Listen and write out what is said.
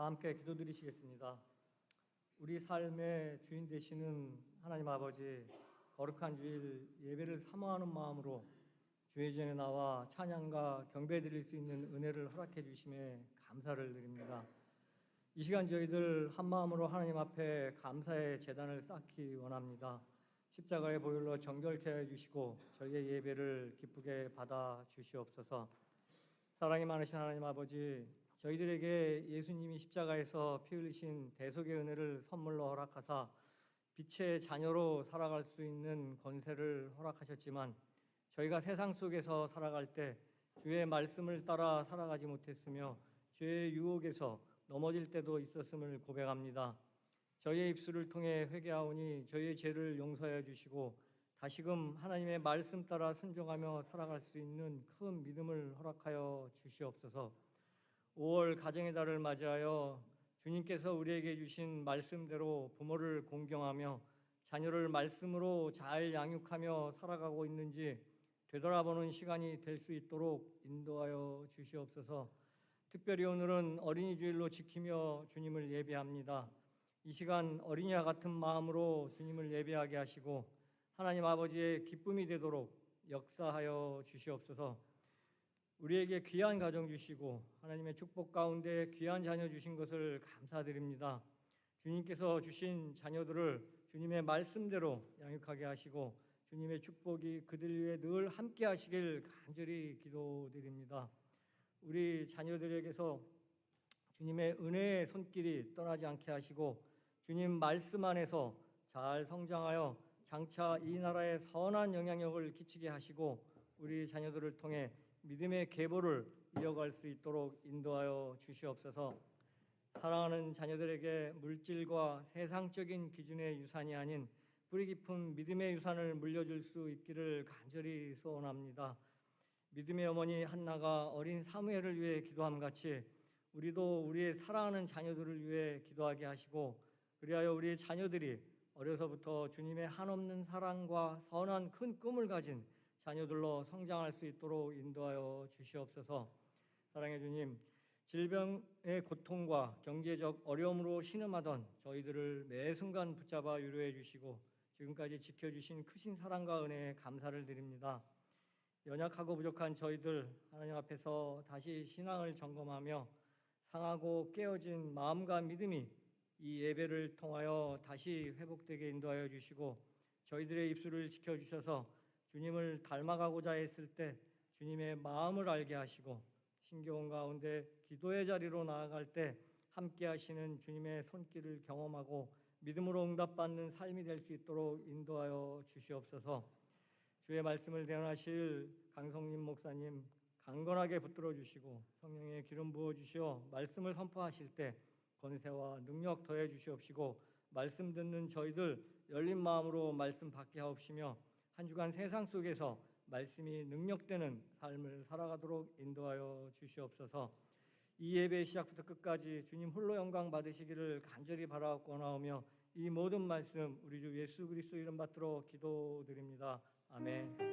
다 함께 기도드리시겠습니다. 우리 삶의 주인 되시는 하나님 아버지 거룩한 주일 예배를 사모하는 마음으로 주의 전에 나와 찬양과 경배 드릴 수 있는 은혜를 허락해 주심에 감사를 드립니다. 이 시간 저희들 한 마음으로 하나님 앞에 감사의 재단을 쌓기 원합니다. 십자가의 보혈로 정결케 해 주시고 저희의 예배를 기쁘게 받아 주시옵소서. 사랑이 많으신 하나님 아버지, 저희들에게 예수님이 십자가에서 피 흘리신 대속의 은혜를 선물로 허락하사 빛의 자녀로 살아갈 수 있는 권세를 허락하셨지만 저희가 세상 속에서 살아갈 때 주의 말씀을 따라 살아가지 못했으며 죄의 유혹에서 넘어질 때도 있었음을 고백합니다. 저희의 입술을 통해 회개하오니 저희의 죄를 용서해 주시고 다시금 하나님의 말씀 따라 순종하며 살아갈 수 있는 큰 믿음을 허락하여 주시옵소서. 5월 가정의 달을 맞이하여 주님께서 우리에게 주신 말씀대로 부모를 공경하며 자녀를 말씀으로 잘 양육하며 살아가고 있는지 되돌아보는 시간이 될 수 있도록 인도하여 주시옵소서. 특별히 오늘은 어린이 주일로 지키며 주님을 예배합니다. 이 시간 어린이와 같은 마음으로 주님을 예배하게 하시고 하나님 아버지의 기쁨이 되도록 역사하여 주시옵소서. 우리에게 귀한 가정 주시고 하나님의 축복 가운데 귀한 자녀 주신 것을 감사드립니다. 주님께서 주신 자녀들을 주님의 말씀대로 양육하게 하시고 주님의 축복이 그들 위해 늘 함께 하시길 간절히 기도드립니다. 우리 자녀들에게서 주님의 은혜의 손길이 떠나지 않게 하시고 주님 말씀 안에서 잘 성장하여 장차 이 나라에 선한 영향력을 끼치게 하시고 우리 자녀들을 통해 믿음의 계보를 이어갈 수 있도록 인도하여 주시옵소서. 사랑하는 자녀들에게 물질과 세상적인 기준의 유산이 아닌 뿌리 깊은 믿음의 유산을 물려줄 수 있기를 간절히 소원합니다. 믿음의 어머니 한나가 어린 사무엘을 위해 기도함 같이 우리도 우리의 사랑하는 자녀들을 위해 기도하게 하시고 그리하여 우리의 자녀들이 어려서부터 주님의 한없는 사랑과 선한 큰 꿈을 가진 자녀들로 성장할 수 있도록 인도하여 주시옵소서. 사랑해 주님, 질병의 고통과 경제적 어려움으로 신음하던 저희들을 매 순간 붙잡아 위로해 주시고 지금까지 지켜주신 크신 사랑과 은혜에 감사를 드립니다. 연약하고 부족한 저희들 하나님 앞에서 다시 신앙을 점검하며 상하고 깨어진 마음과 믿음이 이 예배를 통하여 다시 회복되게 인도하여 주시고 저희들의 입술을 지켜 주셔서 주님을 닮아가고자 했을 때 주님의 마음을 알게 하시고 신겨운 가운데 기도의 자리로 나아갈 때 함께 하시는 주님의 손길을 경험하고 믿음으로 응답받는 삶이 될 수 있도록 인도하여 주시옵소서. 주의 말씀을 대언하실 강성님 목사님 강건하게 붙들어 주시고 성령의 기름 부어 주시어 말씀을 선포하실 때 권세와 능력 더해 주시옵시고 말씀 듣는 저희들 열린 마음으로 말씀 받게 하옵시며 한 주간 세상 속에서 말씀이 능력되는 삶을 살아가도록 인도하여 주시옵소서. 이 예배 시작부터 끝까지 주님 홀로 영광 받으시기를 간절히 바라옵고나오며 이 모든 말씀 우리 주 예수 그리스도 이름 받들어 기도드립니다. 아멘.